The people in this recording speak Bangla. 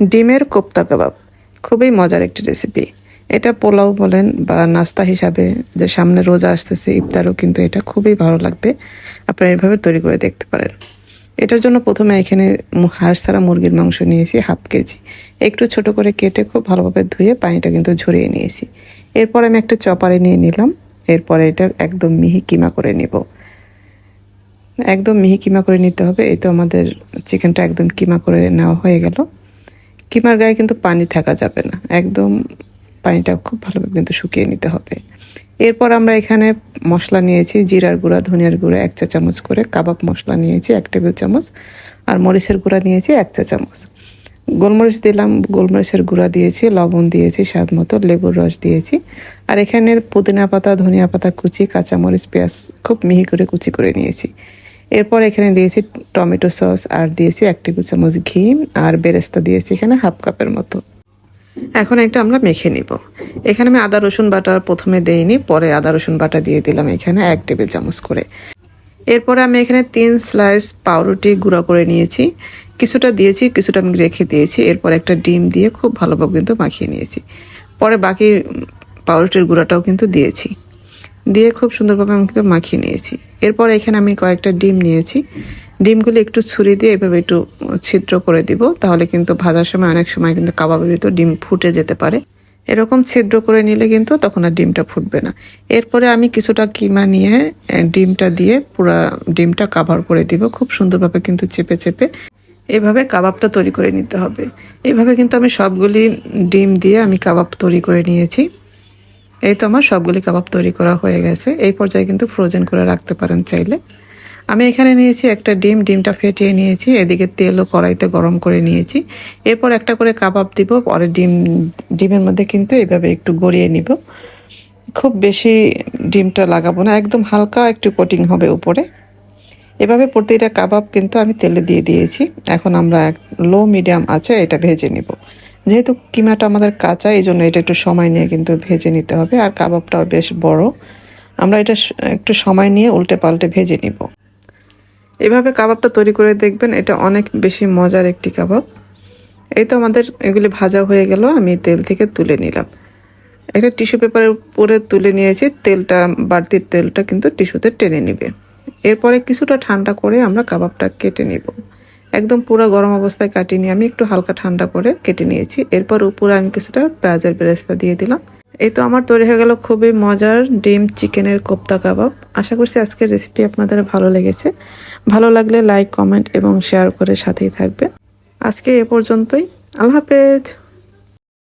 ডিমের কোপ্তা কাবাব। খুবই মজার একটি রেসিপি এটা পোলাও বলেন বা নাস্তা হিসাবে যে সামনে রোজা আসতেছে, ইফতারও কিন্তু এটা খুবই ভালো লাগবে। আপনারা এভাবে তৈরি করে দেখতে পারেন। এটার জন্য প্রথমে এখানে হাড় ছাড়া মুরগির মাংস নিয়েছি, হাফ কেজি। একটু ছোট করে কেটে খুব ভালোভাবে ধুয়ে পানিটা কিন্তু ঝরিয়ে নিয়েছি। এরপর আমি একটা চপারে নিয়ে নিলাম। এরপরে এটা একদম মিহি কিমা করে নিব। একদম মিহি কিমা করে নিতে হবে। এই তো আমাদের চিকেনটা একদম কিমা করে নেওয়া হয়ে গেল। কিমার গায়ে কিন্তু পানি থাকা যাবে না। একদম পানিটা খুব ভালোভাবে কিন্তু শুকিয়ে নিতে হবে। এরপর আমরা এখানে মশলা নিয়েছি, জিরার গুঁড়া, ধনিয়ার গুঁড়া, এক চা চামচ করে কাবাব মশলা নিয়েছি, এক টেবিল চামচ। আর মরিচের গুঁড়া নিয়েছি, এক চা চামচ। গোলমরিচ দিলাম, গোলমরিচের গুঁড়া দিয়েছি, লবণ দিয়েছি, স্বাদ মতো, লেবুর রস দিয়েছি। আর এখানে পুদিনা পাতা, ধনিয়া পাতা কুচি, কাঁচামরিচ, পেঁয়াজ খুব মিহি করে কুচি করে নিয়েছি। এরপর এখানে দিয়েছি টমেটো সস, আর দিয়েছি এক টেবিল চামচ ঘি, আর বেরেস্তা দিয়েছি এখানে হাফ কাপের মতো। এখন এটা আমরা মেখে নিব। এখানে আমি আদা, রসুন বাটা প্রথমে দেইনি, পরে আদা, রসুন বাটা দিয়ে দিলাম এখানে এক টেবিল চামচ করে। এরপরে আমি এখানে তিন স্লাইস পাউরুটি গুঁড়া করে নিয়েছি। কিছুটা দিয়েছি, কিছুটা আমি রেখে দিয়েছি। এরপর একটা ডিম দিয়ে খুব ভালোভাবে কিন্তু মাখিয়ে নিয়েছি। পরে বাকি পাউরুটির গুঁড়াটাও কিন্তু দিয়েছি। দিয়ে খুব সুন্দরভাবে আমি কিন্তু মাখিয়ে নিয়েছি। এরপর এখানে আমি কয়েকটা ডিম নিয়েছি। ডিমগুলো একটু ছুরি দিয়ে এভাবে একটু ছিদ্র করে দিব, তাহলে কিন্তু ভাজার সময় অনেক সময় কিন্তু কাবাবের ভিতর ডিম ফুটে যেতে পারে। এরকম ছিদ্র করে নিলে কিন্তু তখন আর ডিমটা ফুটবে না। এরপরে আমি কিছুটা কিমা নিয়ে ডিমটা দিয়ে পুরা ডিমটা কাভার করে দিব। খুব সুন্দরভাবে কিন্তু চেপে চেপে এভাবে কাবাবটা তৈরি করে নিতে হবে। এভাবে কিন্তু আমি সবগুলি ডিম দিয়ে আমি কাবাব তৈরি করে নিয়েছি। এই তো আমার সবগুলি কাবাব তৈরি করা হয়ে গেছে। এই পর্যায়ে কিন্তু ফ্রোজেন করে রাখতে পারেন চাইলে। আমি এখানে নিয়েছি একটা ডিম, ডিমটা ফেটিয়ে নিয়েছি, এদিকে তেলও কড়াইতে গরম করে নিয়েছি। এরপর একটা করে কাবাব দিব, পরে ডিম, ডিমের মধ্যে কিন্তু এইভাবে একটু গড়িয়ে নিব। খুব বেশি ডিমটা লাগাবো না, একদম হালকা একটু কোটিং হবে উপরে। এভাবে প্রতিটা কাবাব কিন্তু আমি তেলে দিয়ে দিয়েছি। এখন আমরা লো, মিডিয়াম আছে, এটা ভেজে নিব। যেহেতু কিমাটা আমাদের কাঁচা এই জন্য এটা একটু সময় নিয়ে কিন্তু ভেজে নিতে হবে। আর কাবাবটাও বেশ বড়। আমরা এটা একটু সময় নিয়ে উল্টে পাল্টে ভেজে নিব। এভাবে কাবাবটা তৈরি করে দেখবেন, এটা অনেক বেশি মজার একটি কাবাব। এই তো আমাদের এগুলি ভাজা হয়ে গেল, আমি তেল থেকে তুলে নিলাম। একটা টিস্যু পেপারের উপরে তুলে নিয়েছি, তেলটা, বাড়তির তেলটা কিন্তু টিস্যুতে টেনে নিবে। এরপরে কিছুটা ঠান্ডা করে আমরা কাবাবটা কেটে নিব। একদম পুরো গরম অবস্থায় কাটিনি আমি একটু হালকা ঠান্ডা করে কেটে নিয়েছি। এরপর উপরে আমি কিছুটা পেঁয়াজের বেরেস্তা দিয়ে দিলাম। এই তো আমার তৈরি হয়ে গেল খুবই মজার ডিম চিকেনের কোপ্তা কাবাব। আশা করছি আজকের রেসিপি আপনাদের ভালো লেগেছে। ভালো লাগলে লাইক কমেন্ট এবং শেয়ার করে সাথেই থাকবে আজকে এ পর্যন্তই। আল্লাহ হাফেজ।